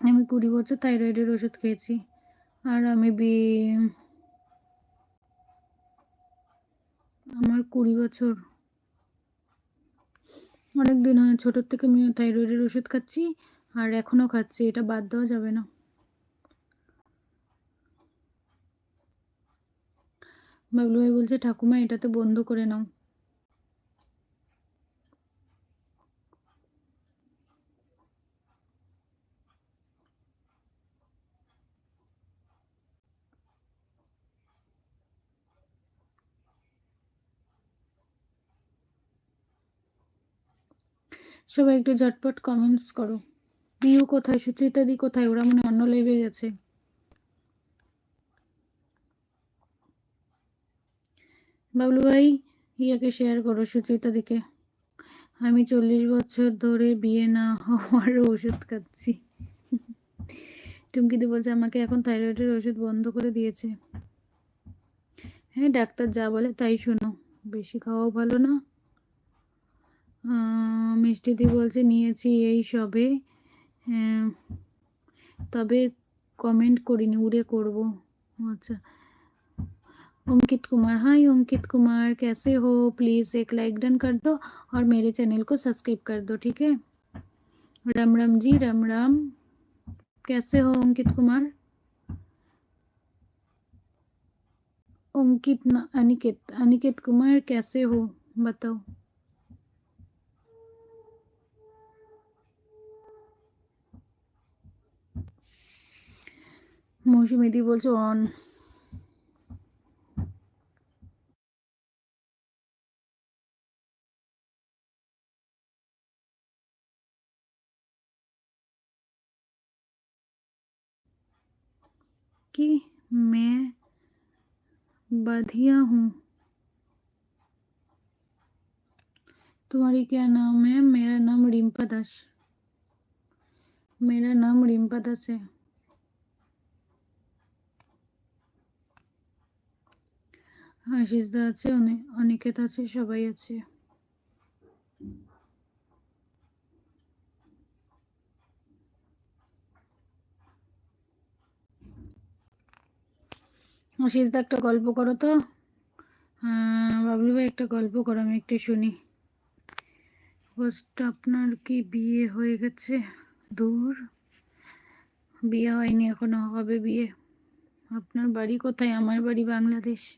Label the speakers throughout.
Speaker 1: আমি কুড়ি বছর থাইরয়েডের ওষুধ খেয়েছি। আর আমি বি আমার কুড়ি বছর। অনেক দিন হয়, ছোটোর থেকে আমি থাইরয়েডের ওষুধ খাচ্ছি, আর এখনও খাচ্ছি, এটা বাদ দেওয়া যাবে না। বাবলু ভাই বলছে, ঠাকুমা, এটাতে বন্ধ করে নাও। সবাই একটু ঝটপট কমেন্টস করো। পিউ কোথায়? সুচিতাদি কোথায়? ওরা মনে অন্য লেভে গেছে। বাবলু ভাই, ইয়াকে শেয়ার করো সুচিতাদিকে আমি চল্লিশ বছর ধরে বিয়ে না হওয়ার ওষুধ খাচ্ছি। টুমকিদি বলছে, আমাকে এখন থাইরয়েডের ওষুধ বন্ধ করে দিয়েছে। হ্যাঁ ডাক্তার যা বলে তাই শোনো। বেশি খাওয়াও ভালো না। মিষ্টিদি বলছে নিয়েছি এই সবে আহ, তবে কমেন্ট করিনি উড়ে করব अच्छा अंकित कुमार हाय अंकित कुमार कैसे हो प्लीज़ एक लाइक डन कर दो और मेरे चैनल को सब्सक्राइब कर दो ठीक है राम राम जी राम राम कैसे हो अंकित कुमार अंकित ना अनिकेत अनिकेत कुमार कैसे हो बताओ মৌসুমিদি বলছে অন कि मैं बधिया हूँ तुम्हारी क्या नाम है मेरा नाम रिम्पा दास मेरा नाम रिम्पा दास है আশিস দা আছে অনে- অনিকেত আছে সবাই আছে। আশিস দা একটা গল্প করো তো। আহ, বাবলু ভাই একটা গল্প করো আমি একটু শুনি। ফার্স্ট আপনার কি বিয়ে হয়ে গেছে? দূর। বিয়ে হয়নি এখনও হবে বিয়ে। আপনার বাড়ি কোথায়? আমার বাড়ি বাংলাদেশ।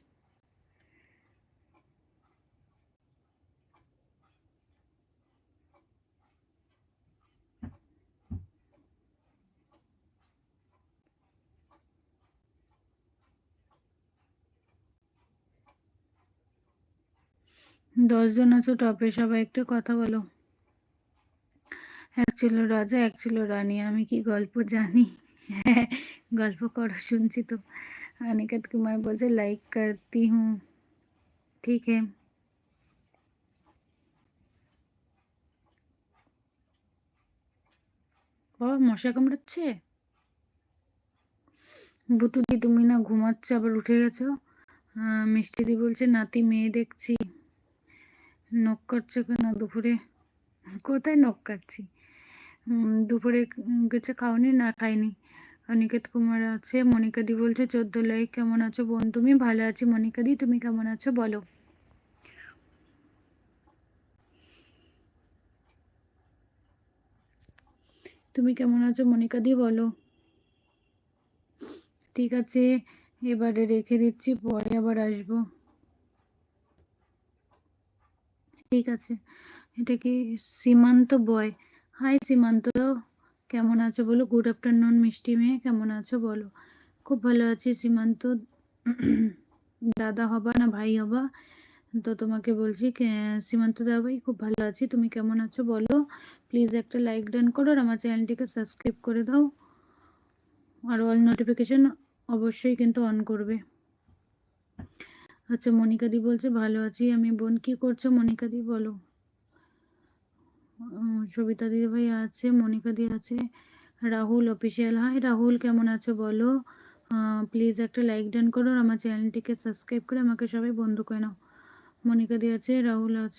Speaker 1: দশজন আছো, টপে সবাই একটু কথা বলো। এক ছিল রাজা, এক ছিল রানী, আমি কি গল্প জানি? হ্যাঁ গল্প করো, শুনছি তো। অনিকেত কুমার বলছে লাইক করতি হুম। ঠিক হ্যাঁ বাবা, মশা কামড়াচ্ছে? বুটুদি তুমি না ঘুমাচ্ছ, আবার উঠে গেছো? মিষ্টিদি বলছে, নাতি, মেয়ে দেখছি। নখ কাটছো কেন দুপুরে? কোথায় নখ কাটছি? দুপুরে কিছু খাওনি না খাইনি। অনিকেত কুমার আছে মনিকাদি বলছে, চোদ্দ লাইক কেমন আছো বোন তুমি? ভালো আছি মনিকাদি তুমি কেমন আছো বলো। তুমি কেমন আছো মনিকাদি বলো। ঠিক আছে, এবারে রেখে দিচ্ছি, পরে আবার আসব। ঠিক আছে। এটা কি সীমান্ত বয়? হাই সীমান্ত, কেমন আছো বলো? গুড আফটারনুন মিষ্টি মেয়ে, কেমন আছো বলো? খুব ভালো আছি, সীমান্ত। দাদা হবা না ভাই হবা? তো তোমাকে বলছি সীমান্ত দাদা ভাই খুব ভালো আছি। তুমি কেমন আছো বলো? প্লিজ একটা লাইক ডান করো আর আমার চ্যানেলটিকে সাবস্ক্রাইব করে দাও। আর অল নোটিফিকেশন অবশ্যই কিন্তু অন করবে। আচ্ছা মনিকাদি বলছে, ভালো আছি আমি, বোন, কি করছ? মনিকাদি বলো। সবিতা দিদি ভাই আছে মনিকাদি আছে, রাহুল অফিসিয়াল হাই রাহুল, কেমন আছো বলো? প্লিজ একটা লাইক ডান করো আমার চ্যানেলটিকে সাবস্ক্রাইব করে আমাকে সবাই বন্ধু করে নাও। মনিকাদি আছে, রাহুল আছে।